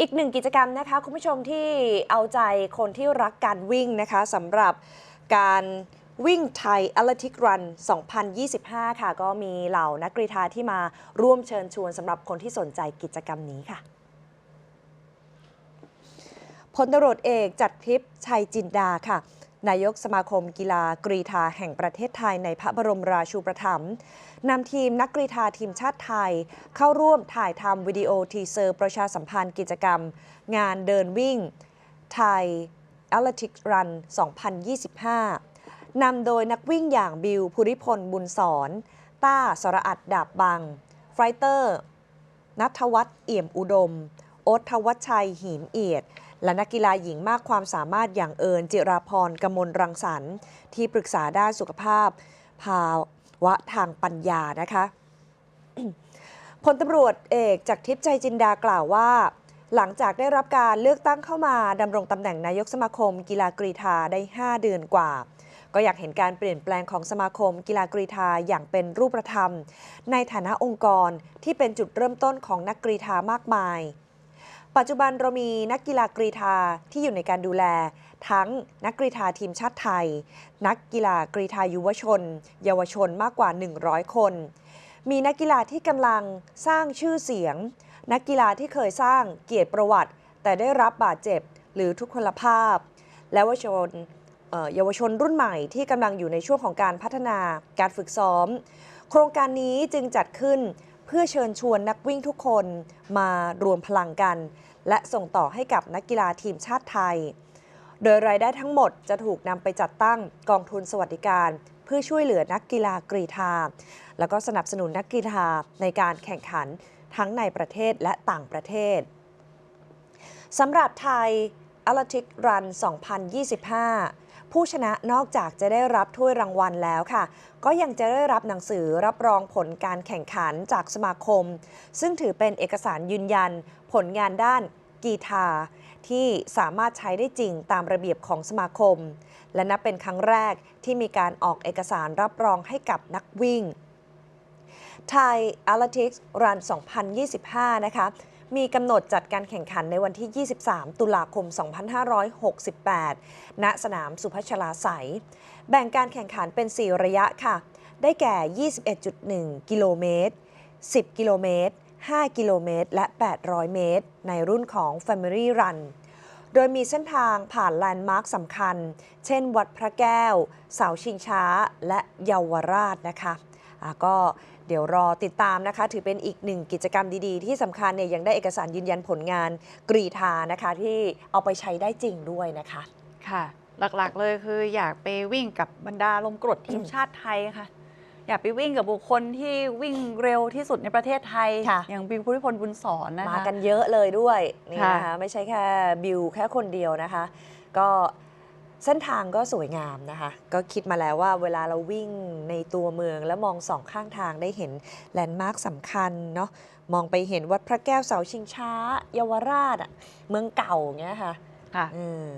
อีกหนึ่งกิจกรรมนะคะ คุณผู้ชมที่เอาใจคนที่รักการวิ่งนะคะสำหรับการวิ่งไทย a l ลติกรัน 2025 ค่ะ ก็มีเหล่านักกรีฑาที่มาร่วมเชิญชวนสำหรับคนที่สนใจกิจกรรมนี้ค่ะพลตรวจเอกจัดทริปชัยจินดาค่ะ นายกสมาคมกีฬากรีฑาแห่งประเทศไทยในพระบรมราชูปถัมภ์นำทีมนักกรีฑาทีมชาติไทย เข้าร่วมถ่ายทำวิดีโอทีเซอร์ประชาสัมพันธ์กิจกรรม งานเดินวิ่ง ไทย a l ล t i c Run 2025 นำโดยนักวิ่งอย่างบิวภูริพลบุญสอนต้าสระอัดดาบบัง ไฟเตอร์นัทวัฒน์เอี่ยมอุดม โอ๊ตทวัชชัยหินเอียด และนักกีฬาหญิงมากความสามารถอย่างเอิญจิราพรกมลรังสรรค์ ที่ปรึกษาด้านสุขภาพ ภาวะทางปัญญานะคะพลตำรวจเอกจากทิพย์ใจจินดากล่าวว่า หลังจากได้รับการเลือกตั้งเข้ามาดำรงตำแหน่งนายกสมาคม กีฬากรีฑาได้ 5 เดือนกว่า ก็อยากเห็นการเปลี่ยนแปลงของสมาคม กีฬากรีฑาอย่างเป็นรูปธรรม ในฐานะองค์กรที่เป็นจุดเริ่มต้นของนักกรีฑามากมาย ปัจจุบันเรามีนักกีฬากรีฑาที่อยู่ในการดูแล ทั้งนักกรีฑาทีมชาติไทย นักกีฬากรีฑายุวชน เยาวชนมากกว่า 100 คน มีนักกีฬาที่กำลังสร้างชื่อเสียง นักกีฬาที่เคยสร้างเกียรติประวัติ แต่ได้รับบาดเจ็บหรือทุกพลภาพ และเยาวชนเยาวชนรุ่นใหม่ที่กำลังอยู่ในช่วงของการพัฒนาการฝึกซ้อม โครงการนี้จึงจัดขึ้น เพื่อเชิญชวนนักวิ่งทุกคนมารวมพลังกัน และส่งต่อให้กับนักกีฬาทีมชาติไทย โดยรายได้ทั้งหมดจะถูกนำไปจัดตั้งกองทุนสวัสดิการ เพื่อช่วยเหลือนักกีฬากรีฑาแล้วก็สนับสนุนนักกีฬาในการแข่งขันทั้งในประเทศและต่างประเทศสำหรับไทย a l ล t i c Run 2025 ผู้ชนะนอกจากจะได้รับถ้วยรางวัลแล้วค่ะ ก็ยังจะได้รับหนังสือรับรองผลการแข่งขันจากสมาคม ซึ่งถือเป็นเอกสารยืนยัน ผลงานด้านกีตาร์ที่สามารถใช้ได้จริงตามระเบียบของสมาคม และนับเป็นครั้งแรกที่มีการออกเอกสารรับรองให้กับนักวิ่ง ไทย a l ล t i c Run 2025 นะคะ มีกำหนดจัดการแข่งขันในวันที่ 23 ตุลาคม 2568 ณ สนามสุพัชลาไสยแบ่งการแข่งขันเป็น 4 ระยะค่ะ ได้แก่ 21.1 กิโลเมตร 10 กิโลเมตร 5 กิโลเมตร และ 800 เมตร ในรุ่นของ Family Run โดยมีเส้นทางผ่านแลนด์มาร์คสำคัญ เช่น วัดพระแก้ว เสาชิงช้า และเยาวราชนะคะะก็ เดี๋ยวรอติดตามนะคะ ถือเป็นอีกหนึ่งกิจกรรมดีๆ ที่สำคัญเนี่ยยังได้เอกสารยืนยันผลงานกรีธานะคะที่เอาไปใช้ได้จริงด้วยนะคะค่ะ หลักๆเลยคืออยากไปวิ่งกับบรรดาลมกรดทีมชาติไทยค่ะ อยากไปวิ่งกับบุคคลที่วิ่งเร็วที่สุดในประเทศไทยค่ะอย่างบิวภูริพลบุญสอนนะคะมากันเยอะเลยด้วยนี่ค่ะนะคะไม่ใช่แค่บิวแค่คนเดียวนะคะ ก็ เส้นทางก็สวยงามนะคะ ก็คิดมาแล้วว่าเวลาเราวิ่งในตัวเมืองแล้วมองสองข้างทางได้เห็นแลนด์มาร์คสำคัญเนาะมองไปเห็นวัดพระแก้วเสาชิงช้า เยาวราชอะเมืองเก่าอย่างเงี้ยค่ะค่ะเออ